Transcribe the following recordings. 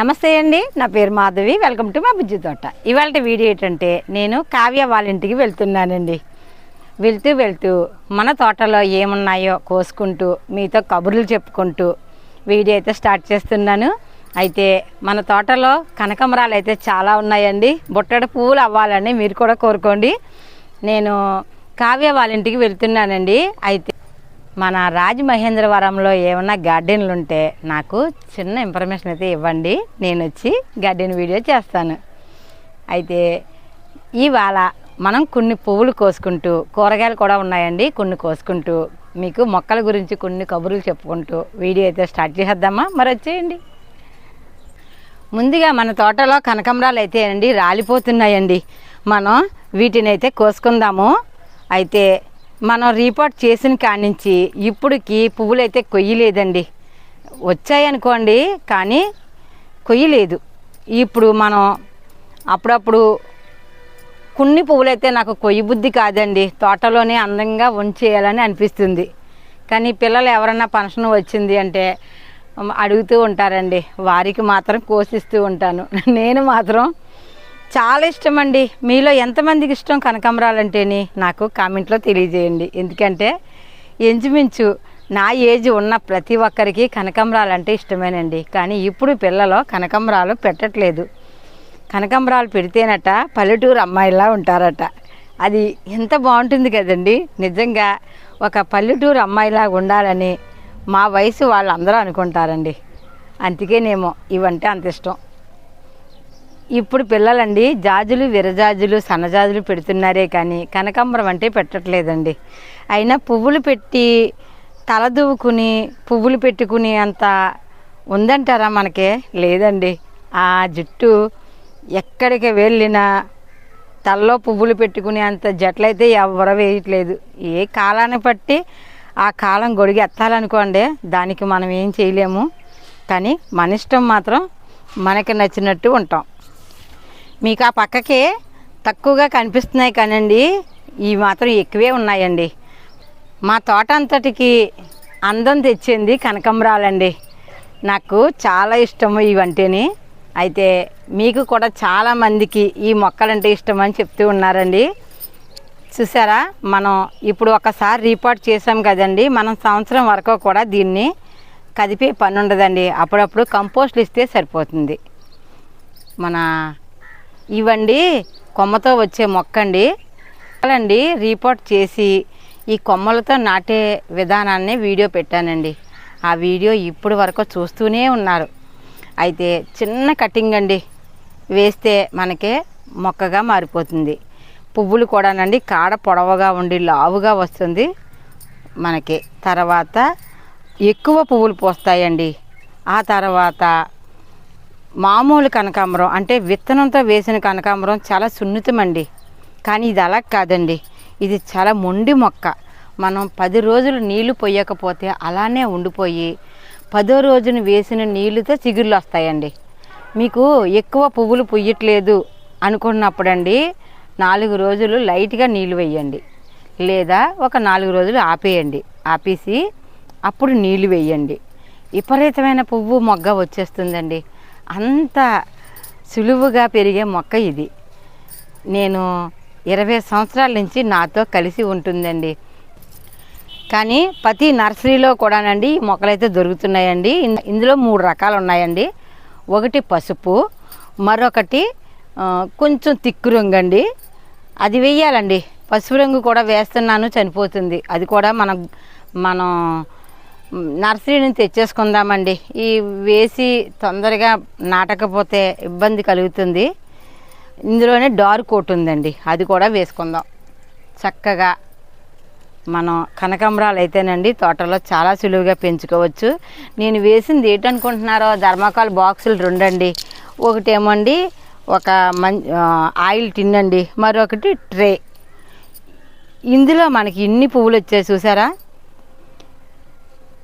నమస్తే అండి నా పేరు మాధవి వెల్కమ్ టు మా బుజ్జి తోట. ఇవాళ వీడియో ఏంటంటే నేను కావ్య వాళ్ళ ఇంటికి వెళ్తున్నానండి. వెళ్తూ వెళ్తూ మన తోటలో ఏమున్నాయో కోసుకుంటూ మీతో కబుర్లు చెప్పుకుంటూ వీడియో అయితే స్టార్ట్ చేస్తున్నాను. అయితే మన తోటలో కనకమరాలు అయితే చాలా ఉన్నాయండి. బుట్టడ పువ్వులు అవ్వాలని మీరు కూడా కోరుకోండి. నేను కావ్య వాళ్ళ ఇంటికి వెళ్తున్నానండి. అయితే మన రాజమహేంద్రవరంలో ఏమన్నా గార్డెన్లు ఉంటే నాకు చిన్న ఇన్ఫర్మేషన్ అయితే ఇవ్వండి. నేను వచ్చి గార్డెన్ వీడియో చేస్తాను. అయితే ఇవాళ మనం కొన్ని పువ్వులు కోసుకుంటూ కూరగాయలు కూడా ఉన్నాయండి కొన్ని కోసుకుంటూ మీకు మొక్కల గురించి కొన్ని కబుర్లు చెప్పుకుంటూ వీడియో అయితే స్టార్ట్ చేసేద్దామా? మరి వచ్చేయండి ముందుగా మన తోటలో కనకంబరాలు అయితే అండి రాలిపోతున్నాయండి. మనం వీటిని అయితే కోసుకుందాము. అయితే మనం రిపోర్ట్ చేసిన కాడి నుంచి ఇప్పటికి పువ్వులు అయితే కొయ్యలేదండి. వచ్చాయనుకోండి కానీ కొయ్యలేదు. ఇప్పుడు మనం అప్పుడప్పుడు కొన్ని పువ్వులైతే నాకు కొయ్యి బుద్ధి కాదండి. తోటలోనే అందంగా ఉంచేయాలని అనిపిస్తుంది. కానీ పిల్లలు ఎవరన్నా ఫంక్షన్ వచ్చింది అంటే అడుగుతూ ఉంటారండి. వారికి మాత్రం కోసిస్తూ ఉంటాను. నేను మాత్రం చాలా ఇష్టం అండి మీలో ఎంతమందికి ఇష్టం కనకాంబరాలంటేని నాకు కామెంట్లో తెలియజేయండి. ఎందుకంటే ఎంచుమించు నా ఏజ్ ఉన్న ప్రతి ఒక్కరికి కనకాంబరాలు అంటే ఇష్టమేనండి. కానీ ఇప్పుడు పిల్లలు కనకాంబరాలు పెట్టట్లేదు. కనకాంబరాలు పెడితేనట పల్లెటూరు అమ్మాయిలా ఉంటారట. అది ఎంత బాగుంటుంది కదండి. నిజంగా ఒక పల్లెటూరు అమ్మాయిలా ఉండాలని మా వయసు వాళ్ళందరూ అనుకుంటారండి. అందుకేనేమో ఇవంటే అంత ఇష్టం. ఇప్పుడు పిల్లలండి జాజులు విరజాజులు సన్నజాజులు పెడుతున్నారే కానీ కనకాంబరం అంటే పెట్టట్లేదండి. అయినా పువ్వులు పెట్టి తల దువ్వుకుని పువ్వులు పెట్టుకుని అంత ఉందంటారా మనకే? లేదండి. ఆ జుట్టు ఎక్కడికి వెళ్ళినా తలలో పువ్వులు పెట్టుకునే అంత జట్లయితే ఎవరు వేయట్లేదు. ఏ కాలాన్ని బట్టి ఆ కాలం గొడిగి ఎత్తాలనుకోండి దానికి మనం ఏం చేయలేము. కానీ మన ఇష్టం మాత్రం మనకి నచ్చినట్టు ఉంటాం. మీకు ఆ పక్కకి తక్కువగా కనిపిస్తున్నాయి కానండి. ఇవి మాత్రం ఎక్కువే ఉన్నాయండి. మా తోట అంతటికి అందం తెచ్చింది కనకంబరాలండి. నాకు చాలా ఇష్టము ఇవంటేని అయితే మీకు కూడా చాలా మందికి ఈ మొక్కలంటే ఇష్టం అని చెప్తూ ఉన్నారండి. చూసారా? మనం ఇప్పుడు ఒకసారి రిపోర్ట్ చేసాం కదండి. మనం సంవత్సరం వరకు కూడా దీన్ని కదిపే పని ఉండదండి అప్పుడప్పుడు కంపోస్ట్లు ఇస్తే సరిపోతుంది. మన ఇవండి కొమ్మతో వచ్చే మొక్క అండి అండి రిపోర్ట్ చేసి ఈ కొమ్మలతో నాటే విధానాన్ని వీడియో పెట్టానండి. ఆ వీడియో ఇప్పుడు వరకు చూస్తూనే ఉన్నారు. అయితే చిన్న కటింగ్ అండి. వేస్తే మనకే మొక్కగా మారిపోతుంది. పువ్వులు కూడానండి కాడ పొడవుగా ఉండి లావుగా వస్తుంది మనకి. తర్వాత ఎక్కువ పువ్వులు పోస్తాయండి. ఆ తర్వాత మామూలు కనకాంబరం అంటే విత్తనంతో వేసిన కనకాంబరం చాలా సున్నితమండి. కానీ ఇది అలా కాదండి. ఇది చాలా మొండి మొక్క. మనం పది రోజులు నీళ్ళు పోయకపోతే అలానే ఉండిపోయి పదో రోజున వేసిన నీళ్ళతో చిగుర్లు వస్తాయండి. మీకు ఎక్కువ పువ్వులు పొయ్యట్లేదు అనుకున్నప్పుడండి నాలుగు రోజులు లైట్గా నీళ్ళు వేయండి. లేదా ఒక నాలుగు రోజులు ఆపేయండి. ఆపేసి అప్పుడు నీళ్ళు వేయండి. విపరీతమైన పువ్వు మొగ్గ వచ్చేస్తుందండి. అంత సులువుగా పెరిగే మొక్క ఇది. నేను ఇరవై సంవత్సరాల నుంచి నాతో కలిసి ఉంటుందండి. కానీ ప్రతి నర్సరీలో కూడానండి ఈ మొక్కలైతే దొరుకుతున్నాయండి. ఇందులో మూడు రకాలు ఉన్నాయండి. ఒకటి పసుపు మరొకటి కొంచెం తిక్కు రంగు అండి అది వెయ్యాలండి పసుపు రంగు కూడా వేస్తున్నాను చనిపోతుంది. అది కూడా మనం మనం నర్సరీ నుంచి తెచ్చేసుకుందామండి. ఈ వేసి తొందరగా నాటకపోతే ఇబ్బంది కలుగుతుంది. ఇందులోనే డార్క్ కోట్ ఉందండి. అది కూడా వేసుకుందాం. చక్కగా మనం కనకాంబరాలు అయితేనండి తోటలో చాలా సులువుగా పెంచుకోవచ్చు. నేను వేసింది ఏంటనుకుంటున్నారో ధర్మకాల్ బాక్సులు రెండండి. ఒకటేమండి ఒక మం ఆయిల్ టిన్ అండి. మరొకటి ట్రే. ఇందులో మనకి ఇన్ని పువ్వులు వచ్చాయి చూసారా?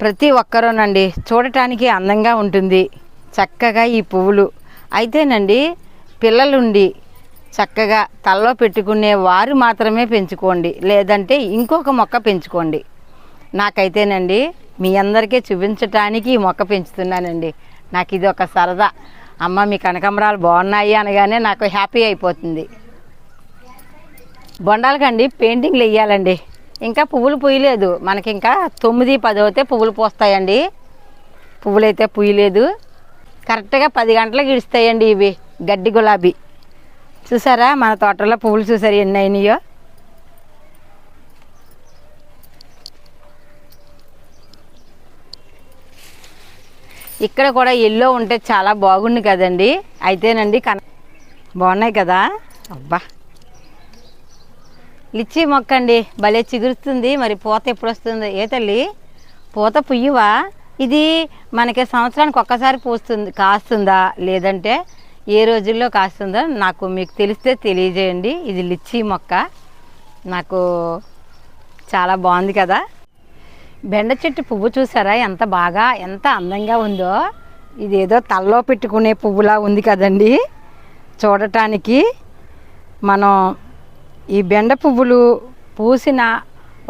ప్రతి ఒక్కరూనండి చూడటానికి అందంగా ఉంటుంది. చక్కగా ఈ పువ్వులు. అయితేనండి పిల్లలుండి చక్కగా తలలో పెట్టుకునే వారు మాత్రమే పెంచుకోండి. లేదంటే ఇంకొక మొక్క పెంచుకోండి. నాకైతేనండి మీ అందరికీ చూపించటానికి ఈ మొక్క పెంచుతున్నానండి. నాకు ఇది ఒక సరదా. అమ్మ మీ కనకాంబరాలు బాగున్నాయి అనగానే నాకు హ్యాపీ అయిపోతుంది. బొండాలకండి పెయింటింగ్లు వేయాలండి ఇంకా పువ్వులు పూయలేదు. మనకి ఇంకా తొమ్మిది పది అయితే పువ్వులు పూస్తాయండి. పువ్వులు అయితే పూయలేదు. కరెక్ట్గా పది గంటలకు ఇడుస్తాయండి ఇవి. గడ్డి గులాబీ. చూసారా? మన తోటలో పువ్వులు చూసారు? ఎన్ని అయినాయో? ఇక్కడ కూడా ఎల్లో ఉంటే చాలా బాగుంది కదండి. అయితేనండి కన బాగున్నాయి కదా? అబ్బా! లిచ్చి మొక్క అండి భలే చిగురుస్తుంది. మరి పూత ఎప్పుడు వస్తుంది ఏ తల్లి? పూత పుయ్యవా? ఇది మనకి సంవత్సరానికి ఒక్కసారి పూస్తుంది కాస్తుందా? లేదంటే ఏ రోజుల్లో కాస్తుందో నాకు మీకు తెలిస్తే తెలియజేయండి. ఇది లిచ్చి మొక్క. నాకు చాలా బాగుంది కదా. బెండ చెట్టు పువ్వు చూసారా? ఎంత బాగా ఎంత అందంగా ఉందో. ఇది ఏదో తల్లో పెట్టుకునే పువ్వులా ఉంది కదండి. చూడటానికి మనం ఈ బెండ పువ్వులు పూసిన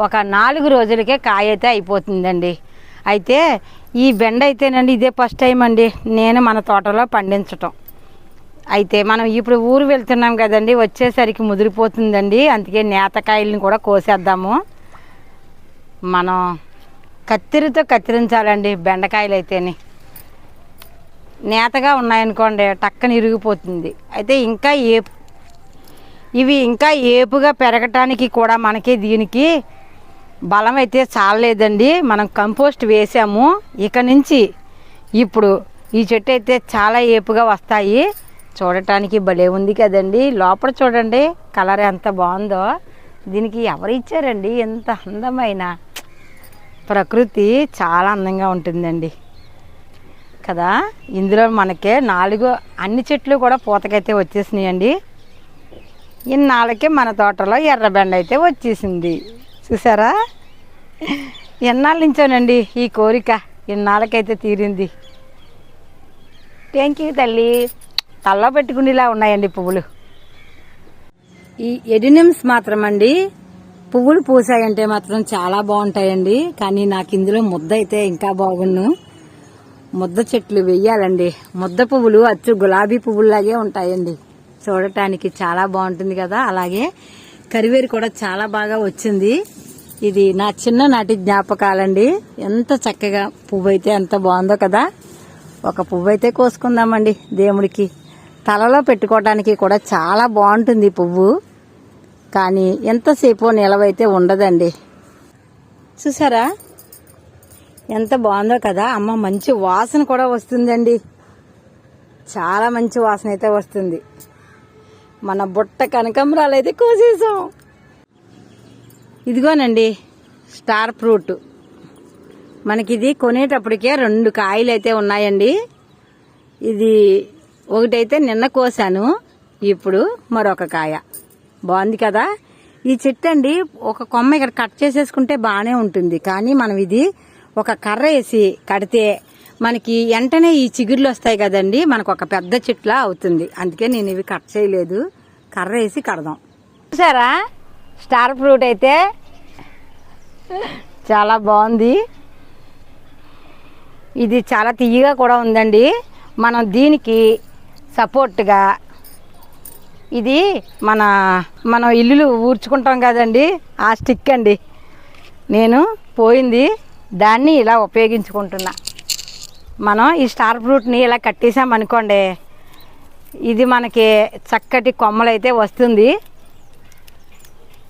ఒక నాలుగు రోజులకే కాయ అయితే అయిపోతుందండి. అయితే ఈ బెండ అయితేనండి ఇదే ఫస్ట్ టైం అండి నేను మన తోటలో పండించటం. అయితే మనం ఇప్పుడు ఊరు వెళ్తున్నాం కదండి వచ్చేసరికి ముదిరిపోతుందండి. అందుకే నేతకాయలను కూడా కోసేద్దాము. మనం కత్తిరితో కత్తిరించాలండి బెండకాయలు అయితేని నేతగా ఉన్నాయనుకోండి టక్కన ఇరిగిపోతుంది. అయితే ఇంకా ఏపు ఇవి ఇంకా ఏపుగా పెరగటానికి కూడా మనకి దీనికి బలం అయితే చాలలేదండి. మనం కంపోస్ట్ వేసాము. ఇక నుంచి ఇప్పుడు ఈ చెట్టు అయితే చాలా ఏపుగా వస్తాయి. చూడటానికి భలే ఉంది కదండి. లోపల చూడండి కలర్ ఎంత బాగుందో. దీనికి ఎవరు ఇచ్చారండి? ఎంత అందమైన ప్రకృతి. చాలా అందంగా ఉంటుందండి. కదా? ఇందులో మనకే నాలుగు అన్ని చెట్లు కూడా పూతకైతే వచ్చేసినాయండి. ఇన్నాళ్ళకి మన తోటలో ఎర్రబెండ అయితే వచ్చేసింది. చూసారా? ఎన్నాళ్ళ నుంచోనండి ఈ కోరిక. ఇన్నాళ్ళకైతే తీరింది. థ్యాంక్ యూ తల్లి. తల్లో పెట్టుకునేలా ఉన్నాయండి పువ్వులు. ఈ ఎడినిమ్స్ మాత్రం అండి పువ్వులు పూసాయంటే మాత్రం చాలా బాగుంటాయండి. కానీ నాకు ఇందులో ముద్ద అయితే ఇంకా బాగున్ను. ముద్ద చెట్లు వెయ్యాలండి. ముద్ద పువ్వులు అచ్చు గులాబీ పువ్వుల్లాగే ఉంటాయండి. చూడటానికి చాలా బాగుంటుంది కదా. అలాగే కరివేరు కూడా చాలా బాగా వచ్చింది. ఇది నా చిన్ననాటి జ్ఞాపకాలండి. ఎంత చక్కగా పువ్వు అయితే ఎంత బాగుందో కదా. ఒక పువ్వు అయితే కోసుకుందామండి దేవుడికి. తలలో పెట్టుకోవడానికి కూడా చాలా బాగుంటుంది పువ్వు. కానీ ఎంతసేపు నిలవైతే ఉండదండి. చూసారా? ఎంత బాగుందో కదా. అమ్మ మంచి వాసన కూడా వస్తుందండి. చాలా మంచి వాసన అయితే వస్తుంది. మన బుట్ట కనకంబరాలు అయితే కోసేసాం ఇదిగోనండి స్టార్ ఫ్రూట్. మనకి ఇది కొనేటప్పటికే రెండు కాయలు అయితే ఉన్నాయండి. ఇది ఒకటైతే నిన్న కోసాను ఇప్పుడు మరొక కాయ. బాగుంది కదా? ఈ చెట్టు అండి ఒక కొమ్మ ఇక్కడ కట్ చేసేసుకుంటే బాగానే ఉంటుంది. కానీ మనం ఇది ఒక కర్ర వేసి కడితే మనకి వెంటనే ఈ చిగుర్లు వస్తాయి కదండి మనకు ఒక పెద్ద చెట్లా అవుతుంది. అందుకే నేను ఇవి కట్ చేయలేదు. కర్ర వేసి కడదాం. చూసారా? స్టార్ ఫ్రూట్ అయితే చాలా బాగుంది. ఇది చాలా తీయగా కూడా ఉందండి. మనం దీనికి సపోర్ట్గా ఇది మన మనం ఇల్లులు ఊడ్చుకుంటాం కదండి. ఆ స్టిక్ అండి. నేను పోయింది. దాన్ని ఇలా ఉపయోగించుకుంటున్నా. మనం ఈ స్టార్ ఫ్రూట్ని ఇలా కట్టేసామనుకోండి ఇది మనకి చక్కటి కొమ్మలైతే వస్తుంది.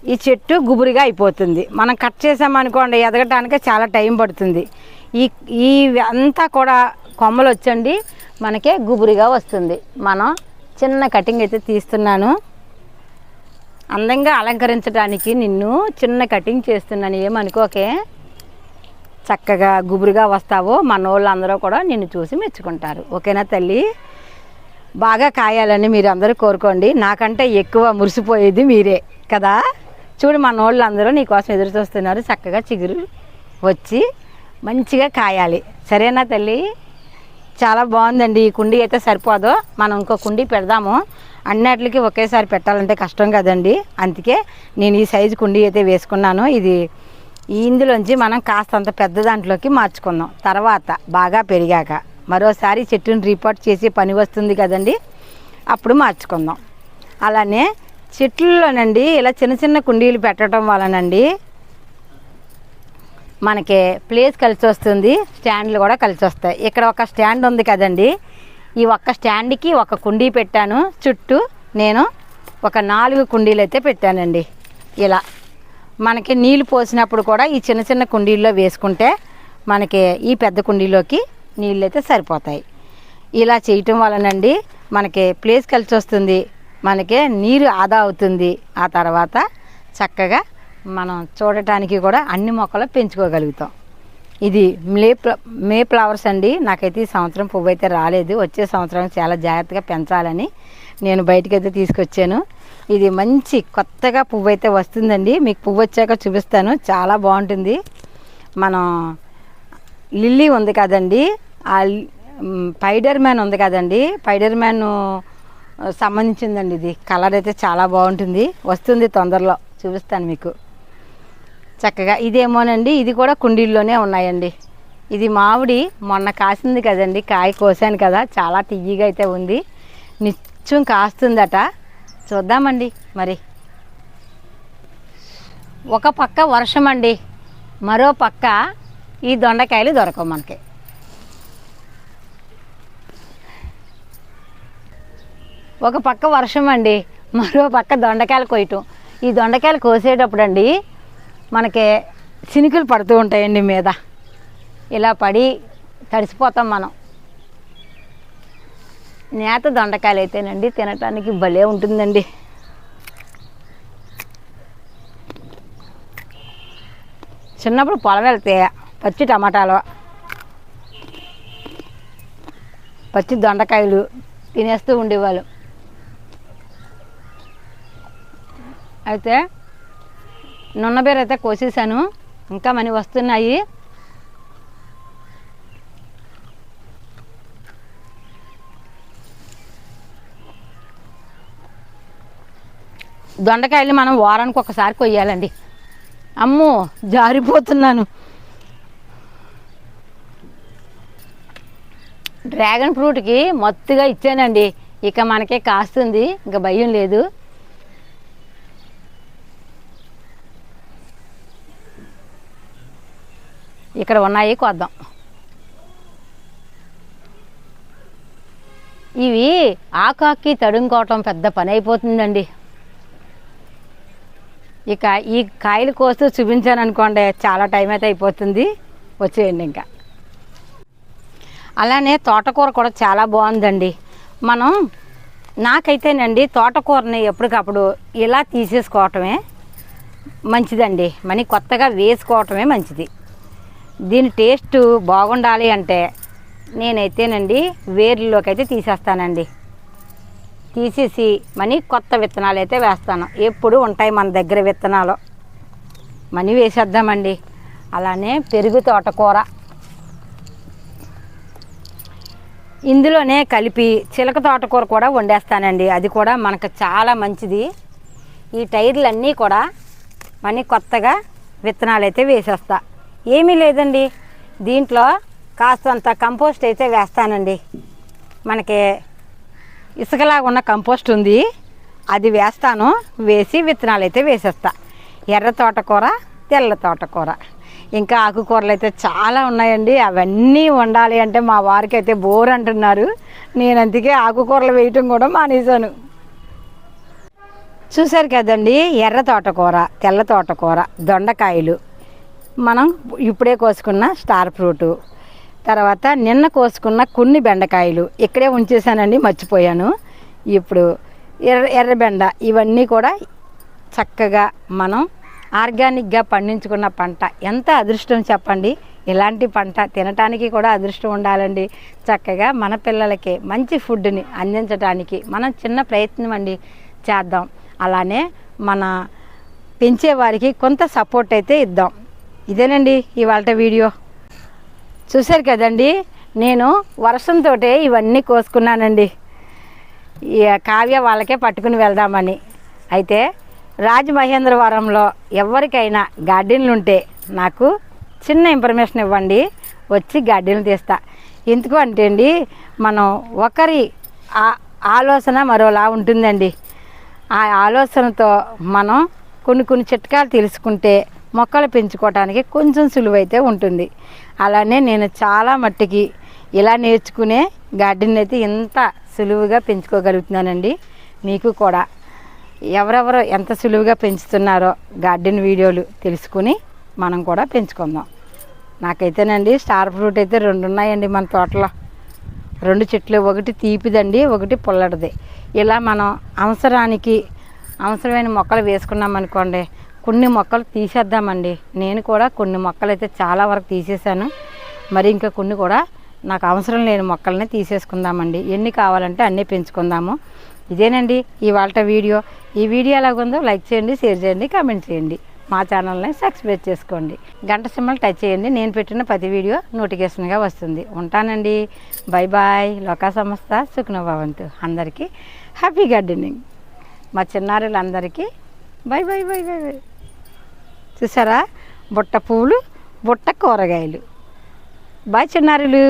ఈ చెట్టు గుబురుగా అయిపోతుంది. మనం కట్ చేసామనుకోండి ఎదగటానికి చాలా టైం పడుతుంది. ఈ ఈ అంతా కూడా కొమ్మలు వచ్చండి మనకే గుబురుగా వస్తుంది. మనం చిన్న కటింగ్ అయితే తీస్తున్నాను. అందంగా అలంకరించడానికి నిన్ను చిన్న కటింగ్ చేస్తున్నాను. ఏమనుకోకే? చక్కగా గుబురుగా వస్తావో మన వాళ్ళందరూ కూడా నిన్ను చూసి మెచ్చుకుంటారు. ఓకేనా తల్లి? బాగా కాయాలని మీరు అందరూ కోరుకోండి. నాకంటే ఎక్కువ మురిసిపోయేది మీరే కదా? చూడు మన వాళ్ళు అందరూ నీకోసం ఎదురు చూస్తున్నారు. చక్కగా చిగురు వచ్చి మంచిగా కాయాలి. సరేనా తల్లి? చాలా బాగుందండి. ఈ కుండీ అయితే సరిపోదు. మనం ఇంకో కుండీ పెడదాము. అన్నిటికి ఒకేసారి పెట్టాలంటే కష్టం కదండి. అందుకే నేను ఈ సైజు కుండీ అయితే వేసుకున్నాను. ఇది ఇందులోంచి మనం కాస్తంత పెద్ద దాంట్లోకి మార్చుకుందాం. తర్వాత బాగా పెరిగాక. మరోసారి చెట్టుని రిపోర్ట్ చేసే పని వస్తుంది కదండి? అప్పుడు మార్చుకుందాం. అలానే చెట్లలోనండి ఇలా చిన్న చిన్న కుండీలు పెట్టడం వలనండి మనకి ప్లేస్ కలిసి వస్తుంది స్టాండ్లు కూడా కలిసి వస్తాయి. ఇక్కడ ఒక స్టాండ్ ఉంది కదండి. ఈ ఒక్క స్టాండ్కి ఒక కుండీ పెట్టాను. చుట్టూ నేను ఒక నాలుగు కుండీలు అయితే పెట్టానండి. ఇలా మనకి నీళ్ళు పోసినప్పుడు కూడా ఈ చిన్న చిన్న కుండీల్లో వేసుకుంటే మనకి ఈ పెద్ద కుండీలోకి నీళ్ళు అయితే సరిపోతాయి. ఇలా చేయటం వలనండి మనకి ప్లేస్ కలిసి వస్తుంది. మనకి నీరు ఆదా అవుతుంది. ఆ తర్వాత చక్కగా మనం చూడటానికి కూడా అన్ని మొక్కలు పెంచుకోగలుగుతాం. ఇది మే మే ఫ్లవర్స్ అండి. నాకైతే ఈ సంవత్సరం పువ్వు అయితే రాలేదు. వచ్చే సంవత్సరం చాలా జాగ్రత్తగా పెంచాలని నేను బయటకైతే తీసుకొచ్చాను. ఇది మంచి కొత్తగా పువ్వు అయితే వస్తుందండి. మీకు పువ్వు వచ్చాక చూపిస్తాను. చాలా బాగుంటుంది. మనం లిల్లీ ఉంది కదండి. పైడర్ మ్యాన్ ఉంది కదండి. పైడర్ మ్యాన్ సంబంధించిందండి ఇది. కలర్ అయితే చాలా బాగుంటుంది. వస్తుంది తొందరలో. చూపిస్తాను మీకు. చక్కగా ఇదేమోనండి. ఇది కూడా కుండీల్లోనే ఉన్నాయండి. ఇది మామిడి మొన్న కాసింది కదండి. కాయ కోసాను కదా. చాలా తియ్యగా అయితే ఉంది. నిత్యం కాస్తుందట. చూద్దామండి మరి. ఒక పక్క వర్షం అండి మరో పక్క ఈ దొండకాయలు దొరకవు మనకి. ఒక పక్క వర్షం అండి మరో పక్క దొండకాయలు కొయ్యటం. ఈ దొండకాయలు కోసేటప్పుడు అండి మనకి చినుకులు పడుతూ ఉంటాయండి మీద. ఇలా పడి తడిసిపోతాం మనం. నేత దొండకాయలు అయితేనండి తినటానికి భలే ఉంటుందండి. చిన్నప్పుడు పొలం వెళ్తే పచ్చి టమాటాలు పచ్చి దొండకాయలు తినేస్తూ ఉండేవాళ్ళు. అయితే నున్నబీర అయితే కోసేసాను ఇంకా మనీ వస్తున్నాయి. దొండకాయలు మనం వారానికి ఒకసారి కొయ్యాలండి. అమ్మో జారిపోతున్నాను. డ్రాగన్ ఫ్రూట్కి మత్తుగా ఇచ్చానండి. ఇక మనకే కాస్తుంది. ఇంకా భయం లేదు. ఇక్కడ ఉన్నాయి కొద్దాం. ఇవి ఆకాకి తడుముకోవటం పెద్ద పని అయిపోతుందండి. ఇక ఈ కాయలు కోస్తూ చూపించాను అనుకోండి చాలా టైం అయితే అయిపోతుంది. వచ్చేయండి ఇంకా. అలానే తోటకూర కూడా చాలా బాగుందండి. మనం నాకైతేనండి తోటకూరని ఎప్పటికప్పుడు ఇలా తీసేసుకోవటమే మంచిదండి. మనీ కొత్తగా వేసుకోవటమే మంచిది. దీని టేస్ట్ బాగుండాలి అంటే నేనైతేనండి వేర్లలోకి అయితే తీసేస్తానండి. తీసేసి మనీ కొత్త విత్తనాలు అయితే వేస్తాను. ఎప్పుడు ఉంటాయి మన దగ్గర విత్తనాలు. మనీ వేసేద్దామండి. అలానే పెరుగు తోటకూర. ఇందులోనే కలిపి చిలక తోటకూర కూడా వండేస్తానండి. అది కూడా మనకు చాలా మంచిది. ఈ టైర్లన్నీ కూడా మనీ కొత్తగా విత్తనాలు అయితే వేసేస్తాను ఏమీ లేదండి. దీంట్లో కాస్తంత కంపోస్ట్ అయితే వేస్తానండి. మనకి ఇసుకలాగా ఉన్న కంపోస్ట్ ఉంది. అది వేస్తాను. వేసి విత్తనాలు అయితే వేసేస్తా. ఎర్ర తోటకూర తెల్ల తోటకూర ఇంకా ఆకుకూరలు అయితే చాలా ఉన్నాయండి. అవన్నీ వండాలి అంటే మా వారికి అయితే బోర్ అంటున్నారు. నేను అందుకే ఆకుకూరలు వేయటం కూడా మానేశాను. చూశారు కదండి ఎర్ర తోటకూర తెల్ల తోటకూర దొండకాయలు మనం ఇప్పుడే కోసుకున్న స్టార్ ఫ్రూటు. తర్వాత నిన్న కోసుకున్న కొన్ని బెండకాయలు. ఇక్కడే ఉంచేసానండి మర్చిపోయాను. ఇప్పుడు ఎర్ర ఎర్రబెండ ఇవన్నీ కూడా చక్కగా మనం ఆర్గానిక్గా పండించుకున్న పంట. ఎంత అదృష్టం చెప్పండి? ఇలాంటి పంట తినటానికి కూడా అదృష్టం ఉండాలండి. చక్కగా మన పిల్లలకి మంచి ఫుడ్ని అందించడానికి మనం చిన్న ప్రయత్నం అండి చేద్దాం. అలానే మన పెంచేవారికి కొంత సపోర్ట్ అయితే ఇద్దాం. ఇదేనండి ఇవాళ వీడియో. చూశారు కదండి నేను వర్షంతో ఇవన్నీ కోసుకున్నానండి. ఈ కావ్య వాళ్ళకే పట్టుకుని వెళ్దామని. అయితే రాజమహేంద్రవరంలో ఎవరికైనా గార్డెన్లు ఉంటే నాకు చిన్న ఇన్ఫర్మేషన్ ఇవ్వండి వచ్చి గార్డెన్లు తీస్తా. ఎందుకు అంటే అండి మనం ఒకరి ఆ- ఆలోచన మరోలా ఉంటుందండి. ఆ ఆలోచనతో మనం కొన్ని కొన్ని చిట్కాలు తెలుసుకుంటే మొక్కలు పెంచుకోవటానికి కొంచెం సులువైతే ఉంటుంది. అలానే నేను చాలా మట్టికి ఇలా నేర్చుకునే గార్డెన్ అయితే ఇంత సులువుగా పెంచుకోగలుగుతున్నానండి. మీకు కూడా ఎవరెవరు ఎంత సులువుగా పెంచుతున్నారో గార్డెన్ వీడియోలు తెలుసుకుని మనం కూడా పెంచుకుందాం. నాకైతేనండి స్టార్ ఫ్రూట్ అయితే రెండు ఉన్నాయండి మన తోటలో. రెండు చెట్లు ఒకటి తీపిదండి ఒకటి పుల్లటిది ఇలా మనం అవసరానికి అవసరమైన మొక్కలు వేసుకున్నాం అనుకోండి కొన్ని మొక్కలు తీసేద్దామండి. నేను కూడా కొన్ని మొక్కలు అయితే చాలా వరకు తీసేసాను మరి ఇంకా కొన్ని కూడా నాకు అవసరం లేని మొక్కల్ని తీసేసుకుందామండి. ఎన్ని కావాలంటే అన్నీ పెంచుకుందాము. ఇదేనండి ఇవాళ వీడియో. ఈ వీడియో ఎలాగుందో లైక్ చేయండి షేర్ చేయండి కామెంట్ చేయండి. మా ఛానల్ని సబ్స్క్రైబ్ చేసుకోండి. గంట సింహలు టచ్ చేయండి. నేను పెట్టిన ప్రతి వీడియో నోటిఫికేషన్గా వస్తుంది. ఉంటానండి. Bye bye. లోకా సంస్థ సుఖ్నభవంతు. అందరికీ హ్యాపీ గార్డెనింగ్. మా చిన్నారులందరికీ bye bye bye bye bye. చూసారా? బుట్ట పువ్వులు బుట్ట కూరగాయలు. బాయ్ చిన్నారులు.